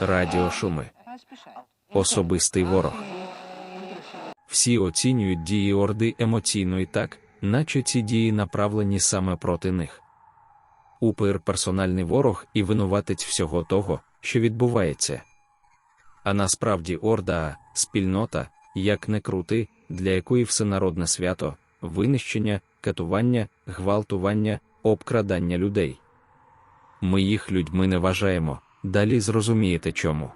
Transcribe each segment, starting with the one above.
радіошуми, особистий ворог. Всі оцінюють дії Орди емоційно і так, наче ці дії направлені саме проти них. УПР персональний ворог і винуватець всього того, що відбувається. А насправді Орда спільнота, як не крути, для якої всенародне свято, винищення, катування, гвалтування, обкрадання людей. Ми їх людьми не вважаємо, далі зрозумієте чому.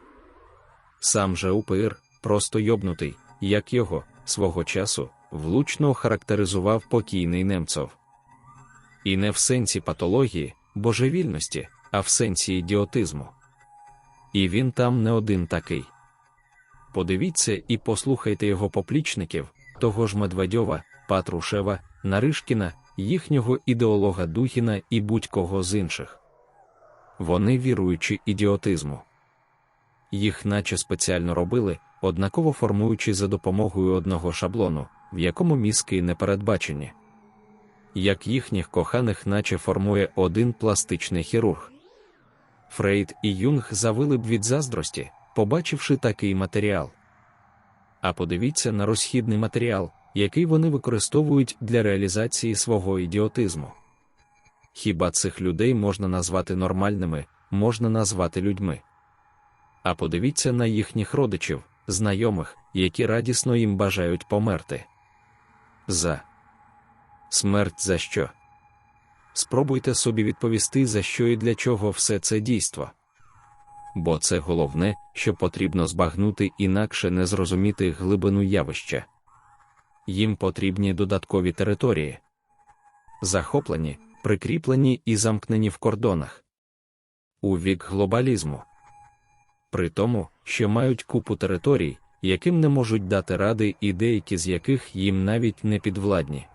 Сам же УПР, просто йобнутий, як його, свого часу, влучно характеризував покійний Немцов. І не в сенсі патології, божевільності, а в сенсі ідіотизму. І він там не один такий. Подивіться і послухайте його поплічників, того ж Медведьова, Патрушева, Наришкіна, їхнього ідеолога Духіна і будь-кого з інших. Вони віруючи ідіотизму. Їх наче спеціально робили, однаково формуючи за допомогою одного шаблону, в якому мізки не передбачені. Як їхніх коханих, наче формує один пластичний хірург. Фрейд і Юнг завили б від заздрості, побачивши такий матеріал. А подивіться на розхідний матеріал, який вони використовують для реалізації свого ідіотизму. Хіба цих людей можна назвати нормальними, можна назвати людьми? А подивіться на їхніх родичів, знайомих, які радісно їм бажають померти. За смерть за що? Спробуйте собі відповісти, за що і для чого все це дійство. Бо це головне, що потрібно збагнути, інакше не зрозуміти глибину явища. Їм потрібні додаткові території, захоплені, прикріплені і замкнені в кордонах. У вік глобалізму. При тому, що мають купу територій, яким не можуть дати ради і деякі з яких їм навіть не підвладні.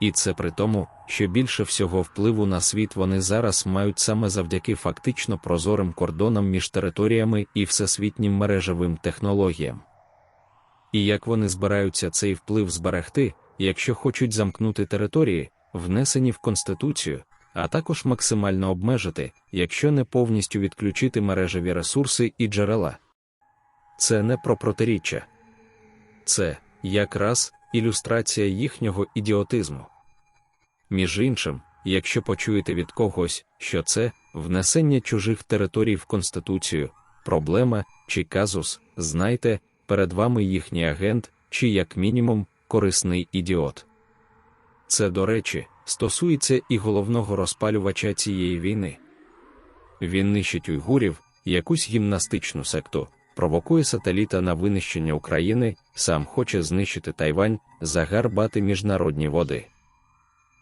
І це при тому, що більше всього впливу на світ вони зараз мають саме завдяки фактично прозорим кордонам між територіями і всесвітнім мережевим технологіям. І як вони збираються цей вплив зберегти, якщо хочуть замкнути території, внесені в Конституцію, а також максимально обмежити, якщо не повністю відключити мережеві ресурси і джерела. Це не про протиріччя, це якраз ілюстрація їхнього ідіотизму. Між іншим, якщо почуєте від когось, що це внесення чужих територій в Конституцію, проблема чи казус, знайте, перед вами їхній агент, чи, як мінімум, корисний ідіот. Це, до речі, стосується і головного розпалювача цієї війни. Він нищить уйгурів, якусь гімнастичну секту, провокує сателіта на винищення України, сам хоче знищити Тайвань, загарбати міжнародні води.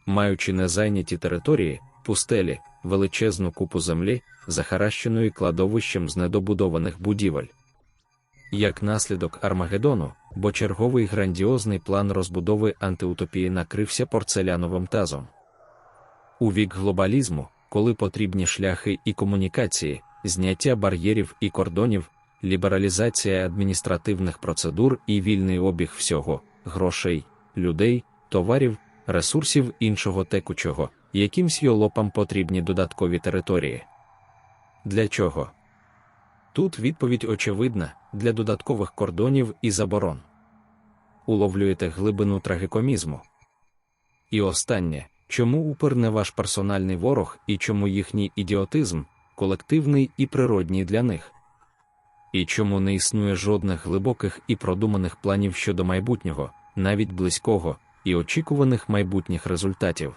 Маючи незайняті території, пустелі, величезну купу землі, захаращеної кладовищем з недобудованих будівель. Як наслідок Армагеддону, бо черговий грандіозний план розбудови антиутопії накрився порцеляновим тазом. У вік глобалізму, коли потрібні шляхи і комунікації, зняття бар'єрів і кордонів, лібералізація адміністративних процедур і вільний обіг всього, грошей, людей, товарів, ресурсів іншого текучого, якимсь йолопам потрібні додаткові території. Для чого? Тут відповідь очевидна для додаткових кордонів і заборон. Уловлюєте глибину трагікомізму. І останнє, чому упер не ваш персональний ворог і чому їхній ідіотизм колективний і природній для них? І чому не існує жодних глибоких і продуманих планів щодо майбутнього, навіть близького, і очікуваних майбутніх результатів?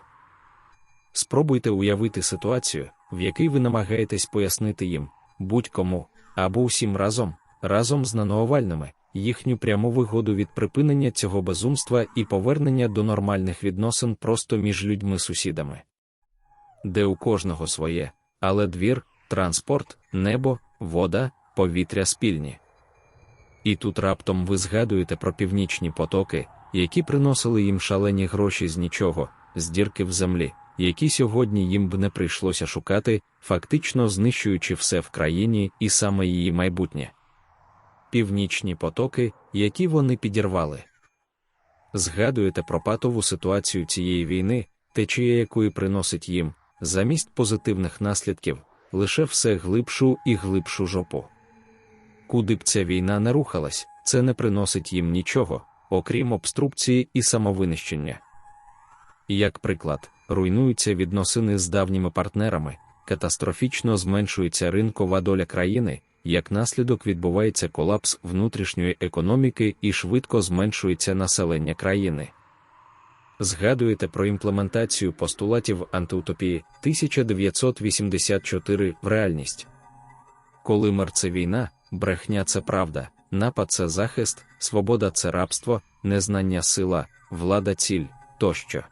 Спробуйте уявити ситуацію, в якій ви намагаєтесь пояснити їм, будь-кому або усім разом, разом з наноовальними, їхню пряму вигоду від припинення цього безумства і повернення до нормальних відносин просто між людьми-сусідами, де у кожного своє, але двір, транспорт, небо, вода, повітря спільні. І тут раптом ви згадуєте про північні потоки, які приносили їм шалені гроші з нічого, з дірки в землі які сьогодні їм б не прийшлося шукати, фактично знищуючи все в країні і саме її майбутнє. Північні потоки, які вони підірвали. Згадуєте про патову ситуацію цієї війни, течія якої приносить їм, замість позитивних наслідків, лише все глибшу і глибшу жопу. Куди б ця війна не рухалась, це не приносить їм нічого, окрім обструкції і самовинищення. Як приклад, руйнуються відносини з давніми партнерами, катастрофічно зменшується ринкова доля країни, як наслідок відбувається колапс внутрішньої економіки і швидко зменшується населення країни. Згадуєте про імплементацію постулатів антиутопії 1984 в реальність. Коли мир це війна, брехня це правда, напад це захист, свобода це рабство, незнання сила, влада ціль тощо.